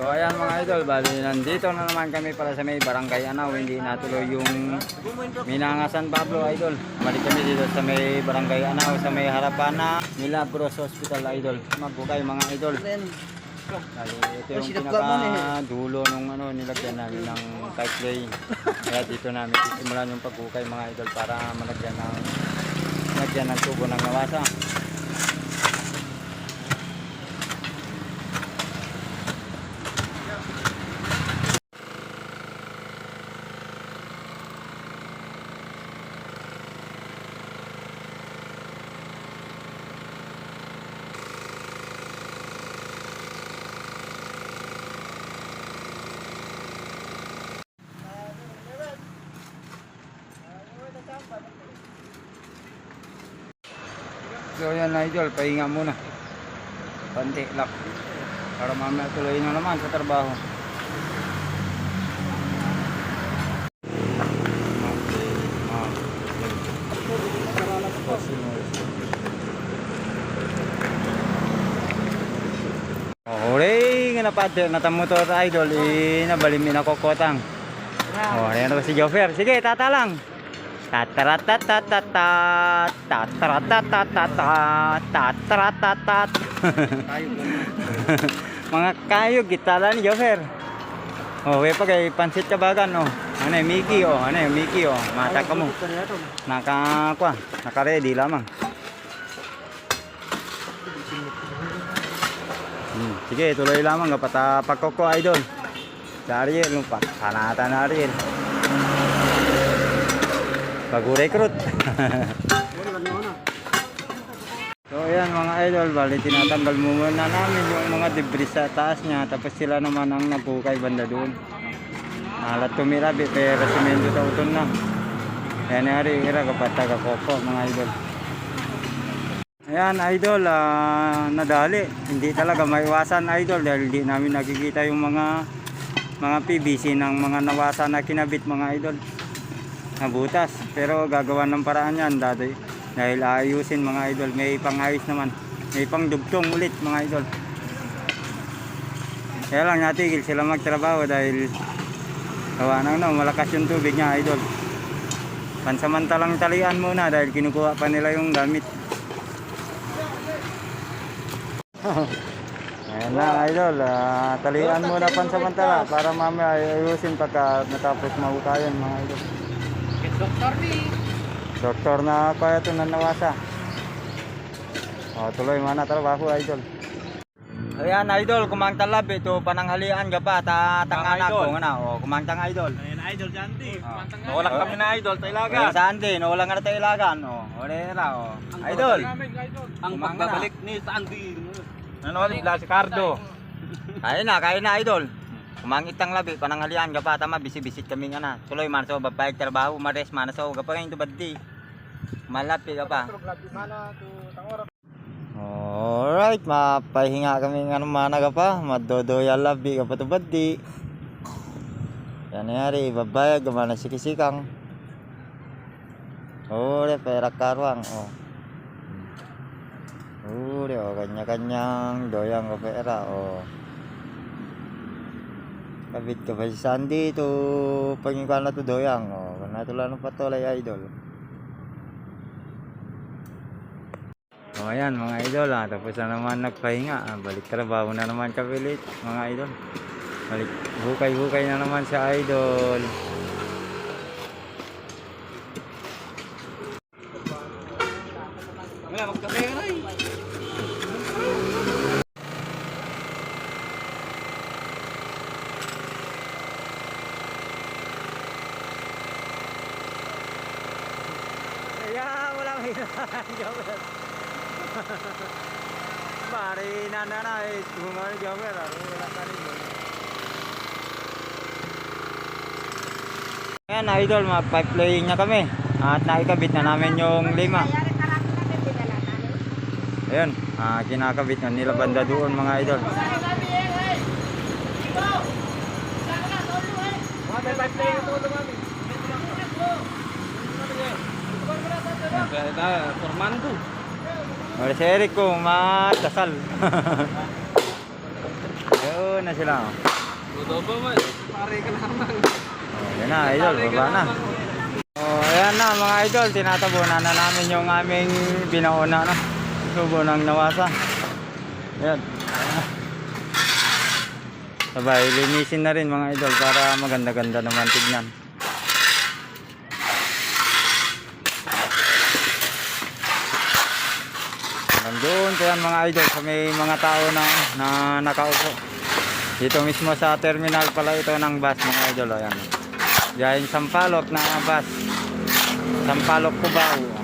So ayan mga idol, bali nandito na naman kami para sa may barangay Anaw, hindi natuloy yung Minanga San Pablo idol. Balik kami dito sa may barangay Anaw, sa may harapan na Milagros Hospital idol. Magbukay mga idol. Bali, ito yung pinaka dulo nung ano nilagyan namin ng pipeline. Kaya dito namin sisimulan yung pagbukay mga idol para malagyan ng malagyan ng tubo ng nawasa. So yan idol, pahinga muna. Panti lang. Para mamaya tuloy na naman sa trabaho. Hooray! Nga napad, natamotor idol, inabalim na kokotang. Oh, ayan na ba si Joffer? Sige, tata lang. Tataratatatata, tataratatatata, tataratatat. Mga kayo, gitala ni Joffer. Oh, we pa kay pansit kabagan, oh. Ano yung Mickey, oh. Ano yung Mickey, oh. Mata ka mo. Naka, kwa, naka-ready lamang. Hmm, sige, tuloy lamang kapag uh, pagkoko idol. Sa Ariel, lumpak. Hanata na Ariel. Pag-recruit. so ayan mga idol, bali tinatanggal mo muna namin yung mga debris sa taas niya. Tapos sila naman ang nabukay banda doon. Alat tumira, pero simento sa uton na. Ayan nga rin, ira kapag taga-koko mga idol. Ayan idol, ah, nadali. Hindi talaga maiwasan idol dahil hindi namin nakikita yung mga mga PVC ng mga nawasa na kinabit mga idol na butas. Pero gagawa ng paraan yan dati. Dahil ayusin mga idol. May pangayos naman. May pangdugtong ulit mga idol. Kaya lang natigil sila magtrabaho dahil gawa ng no, malakas yung tubig niya idol. Pansamantalang talian muna dahil kinukuha pa nila yung gamit. Ayan na idol, Ah, talian muna pansamantala para mamaya ayusin pagka natapos mahukayan mga idol. Doktor ni. Doktor na kaya ito na nawasa. O, tuloy mana trabaho idol. Ayan idol, kumang talab ito pananghalian ka pa ta tangana ko nga o kumangtang idol. Ayan, idol dyan di. Ah. Nawala kami na idol, Ayan tailaga. saan din, wala nga na tayo ilagan o. Orera o. Idol. Ang pagbabalik ni Sandy. Nanonood si Cardo. Ayun na, kaya na idol. Kumangit ang labi, pananghalian ka pa tama bisi-bisit kami nga na. Tuloy man so babayag trabaho, mares man so kapag ngayon tubaddi. Malapit ka pa. Alright, mapahinga kami ng ano mana ka pa. Madodoya labi ka pa tubaddi. Yan nangyari, babayag ka man sikisikang. Ore, perak karwang. Oh. Uri, oh, kanya-kanyang doyang ko pera, oh. Kabit ka ba si Sandy to pangikuan na to doyang, oh. Kung natulan ng patulay idol. Oh, ayan mga idol, ah. Tapos na naman nagpahinga. Ah, balik trabaho na naman kami ulit, mga idol. Balik, hukay-hukay na naman sa idol. Wala, magkape ka na eh. Kaya Mari na na na eh, kumari Joker. ah. Wala ka rin yun. Ayan idol, ma-pipelaying na kami. At naikabit na namin yung lima. Ayun, ah, kinakabit na nila banda doon mga idol. Formando. Wala si Eric ko, matasal. Yun, na sila. Ba man? Pare ka naman. Oh, yan na, idol, baba na. Oh, ayan na mga idol, tinatabunan na namin yung aming binauna no. Subo ng nawasa. Ayan. Sabay, linisin na rin mga idol para maganda-ganda naman tignan. Po yan mga idol sa may mga tao na, na nakaupo. Dito mismo sa terminal pala ito ng bus mga idol. Ayan. Diyan Sampalok na bus. Sampalok Cubao.